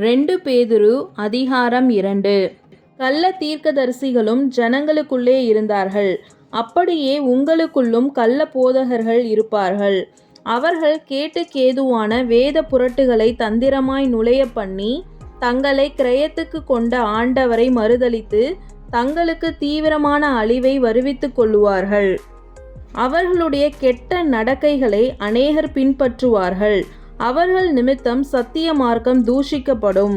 ரெண்டு பேதுரு அதிகாரம் இரண்டு. கள்ள தீர்க்கதரிசிகளும் ஜனங்களுக்குள்ளே இருந்தார்கள். அப்படியே உங்களுக்குள்ளும் கள்ள போதகர்கள் இருப்பார்கள். அவர்கள் கேட்டுக்கேதுவான வேத புரட்டுகளை தந்திரமாய் நுழைய பண்ணி தங்களை கிரயத்துக்கு கொண்ட ஆண்டவரை மறுதளித்து தங்களுக்கு தீவிரமான அழிவை வருவித்துக் கொள்ளுவார்கள். அவர்களுடைய கெட்ட நடக்கைகளை அநேகர் பின்பற்றுவார்கள். அவர்கள் நிமித்தம் சத்திய மார்க்கம் தூஷிக்கப்படும்.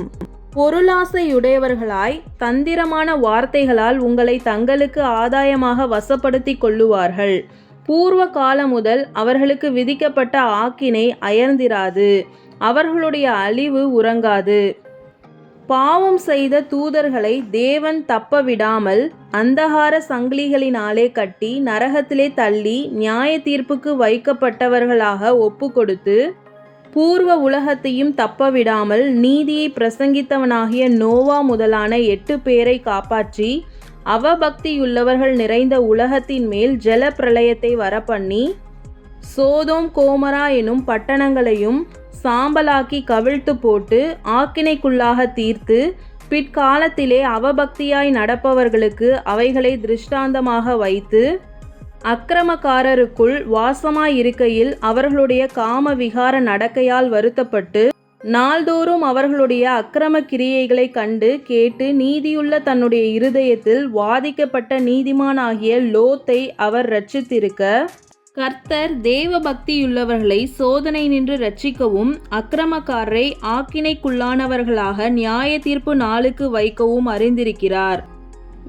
பொருளாசையுடையவர்களாய் தந்திரமான வார்த்தைகளால் உங்களை தங்களுக்கு ஆதாயமாக வசப்படுத்தி கொள்ளுவார்கள். பூர்வ காலம் முதல் அவர்களுக்கு விதிக்கப்பட்ட ஆக்கினை அயர்ந்திராது. அவர்களுடைய அழிவு உறங்காது. பாவம் செய்த தூதர்களை தேவன் தப்ப விடாமல் அந்தகார சங்கிலிகளினாலே கட்டி நரகத்திலே தள்ளி நியாய தீர்ப்புக்கு வைக்கப்பட்டவர்களாக ஒப்பு கொடுத்து பூர்வ உலகத்தையும் தப்பவிடாமல் நீதியை பிரசங்கித்தவனாகிய நோவா முதலான எட்டு பேரை காப்பாற்றி அவபக்தியுள்ளவர்கள் நிறைந்த உலகத்தின் மேல் ஜல பிரளயத்தை வரப்பண்ணி சோதோம் கோமரா எனும் பட்டணங்களையும் சாம்பலாக்கி கவிழ்த்து போட்டு ஆக்கினைக்குள்ளாக தீர்த்து பிற்காலத்திலே அவபக்தியாய் நடப்பவர்களுக்கு அவைகளை திருஷ்டாந்தமாக வைத்து அக்கிரமக்காரருக்குள் வாசமாயிருக்கையில் அவர்களுடைய காம விகார நடக்கையால் வருத்தப்பட்டு நாள்தோறும் அவர்களுடைய அக்கிரம கிரியைகளை கண்டு கேட்டு நீதியுள்ள தன்னுடைய இருதயத்தில் வாதிக்கப்பட்ட நீதிமானாகிய லோத்தை அவர் ரட்சித்திருக்க கர்த்தர் தேவ பக்தியுள்ளவர்களை சோதனை நின்று ரட்சிக்கவும் அக்கிரமக்காரரை ஆக்கினைக்குள்ளானவர்களாக நியாய தீர்ப்பு நாளுக்கு வைக்கவும் அறிந்திருக்கிறார்.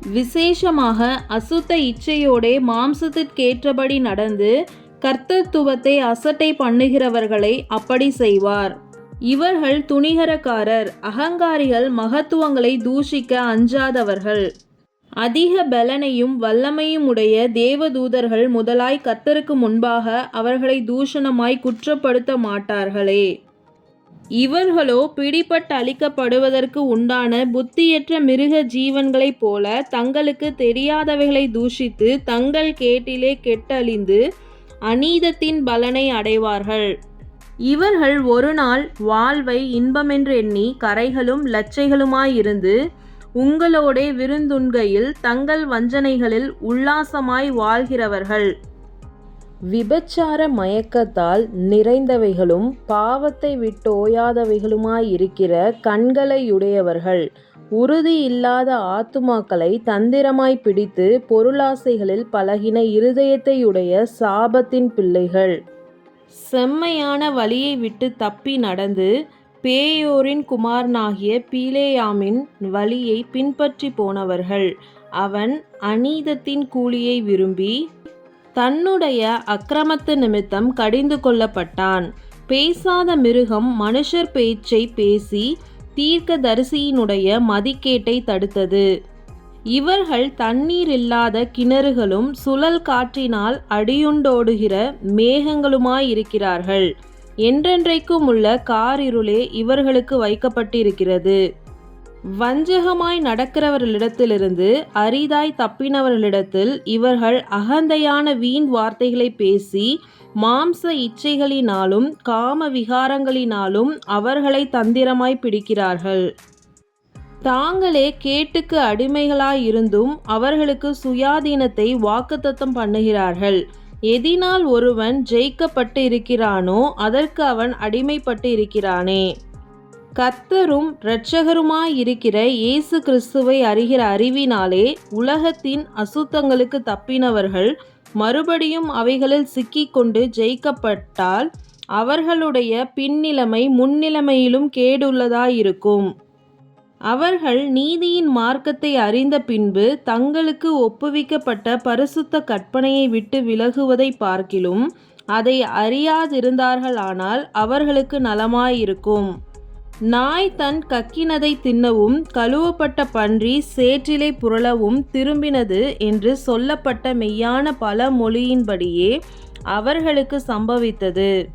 விசேஷமாக அசுத்த இச்சையோடே மாம்சத்திற்கேற்றபடி நடந்து கர்த்தத்துவத்தை அசட்டை பண்ணுகிறவர்களை அப்படி செய்வார். இவர்கள் துணிகரக்காரர் அகங்காரிகள் மகத்துவங்களை தூஷிக்க அஞ்சாதவர்கள். அதிக பலனையும் வல்லமையும் உடைய தேவதூதர்கள் முதலாய் கர்த்தருக்கு முன்பாக அவர்களை தூஷணமாய் குற்றப்படுத்த மாட்டார்களே. இவர்களோ பிடிபட்டு அழிக்கப்படுவதற்கு உண்டான புத்தியற்ற மிருக ஜீவன்களைப் போல தங்களுக்கு தெரியாதவைகளை தூஷித்து தங்கள் கேட்டிலே கெட்டழிந்து அநீதத்தின் பலனை அடைவார்கள். இவர்கள் ஒரு நாள் வாழ்வை இன்பமென்று எண்ணி கரைகளும் லச்சைகளுமாயிருந்து உங்களோடே விருந்துண்கையில் தங்கள் வஞ்சனைகளில் உல்லாசமாய் வாழ்கிறவர்கள். விபச்சார மயக்கத்தால் நிறைந்தவைகளும் பாவத்தை விட்டோயாதவைகளுமாயிருக்கிற கண்களையுடையவர்கள் உறுதி இல்லாத ஆத்துமாக்களை தந்திரமாய் பிடித்து பொருளாசைகளில் பழகின இருதயத்தையுடைய சாபத்தின் பிள்ளைகள். செம்மையான வழியை விட்டு தப்பி நடந்து பேயோரின் குமாரனாகிய பீலேயாமின் வழியை பின்பற்றி போனவர்கள். அவன் அநீதத்தின் கூலியை விரும்பி தன்னுடைய அக்கிரமத்து நிமித்தம் கடிந்து கொள்ளப்பட்டான். பேசாத மிருகம் மனுஷர் பேச்சை பேசி தீர்க்க தரிசியினுடைய மதிக்கேட்டை தடுத்தது. இவர்கள் தண்ணீர் இல்லாத கிணறுகளும் சுழல் காற்றினால் அடியுண்டோடுகிற மேகங்களுமாயிருக்கிறார்கள். என்றென்றைக்கும் உள்ள காரிருளே இவர்களுக்கு வைக்கப்பட்டிருக்கிறது. வஞ்சகமாய் நடக்கிறவர்களிடத்திலிருந்து அரிதாய் தப்பினவர்களிடத்தில் இவர்கள் அகந்தையான வீண் வார்த்தைகளை பேசி மாம்ச இச்சைகளினாலும் காம விகாரங்களினாலும் அவர்களை தந்திரமாய் பிடிக்கிறார்கள். தாங்களே கேட்டுக்கு அடிமைகளாயிருந்தும் அவர்களுக்கு சுயாதீனத்தை வாக்குத்தத்தம் பண்ணுகிறார்கள். எதினால் ஒருவன் ஜெயிக்கப்பட்டு இருக்கிறானோ அதற்கு அவன் அடிமைப்பட்டு இருக்கிறானே கர்த்தரும் இரட்சகருமாயிருக்கிற இயேசு கிறிஸ்துவை அறிகிற அறிவினாலே உலகத்தின் அசுத்தங்களுக்கு தப்பினவர்கள் மறுபடியும் அவைகளில் சிக்கிக்கொண்டு ஜெயிக்கப்பட்டால் அவர்களுடைய பின்னிலைமை முன்னிலைமையிலும் கேடுள்ளதாயிருக்கும். அவர்கள் நீதியின் மார்க்கத்தை அறிந்த பின்பு தங்களுக்கு ஒப்புவிக்கப்பட்ட பரிசுத்த கற்பனையை விட்டு விலகுவதை பார்க்கிலும் அதை அறியாதிருந்தார்களானால் அவர்களுக்கு நலமாயிருக்கும். நாய் தன் கக்கினதை தின்னவும் கழுவப்பட்ட பன்றி சேற்றிலே புரளவும் திரும்பினது என்று சொல்லப்பட்ட மெய்யான பல மொழியின்படியே அவர்களுக்கு சம்பவித்தது.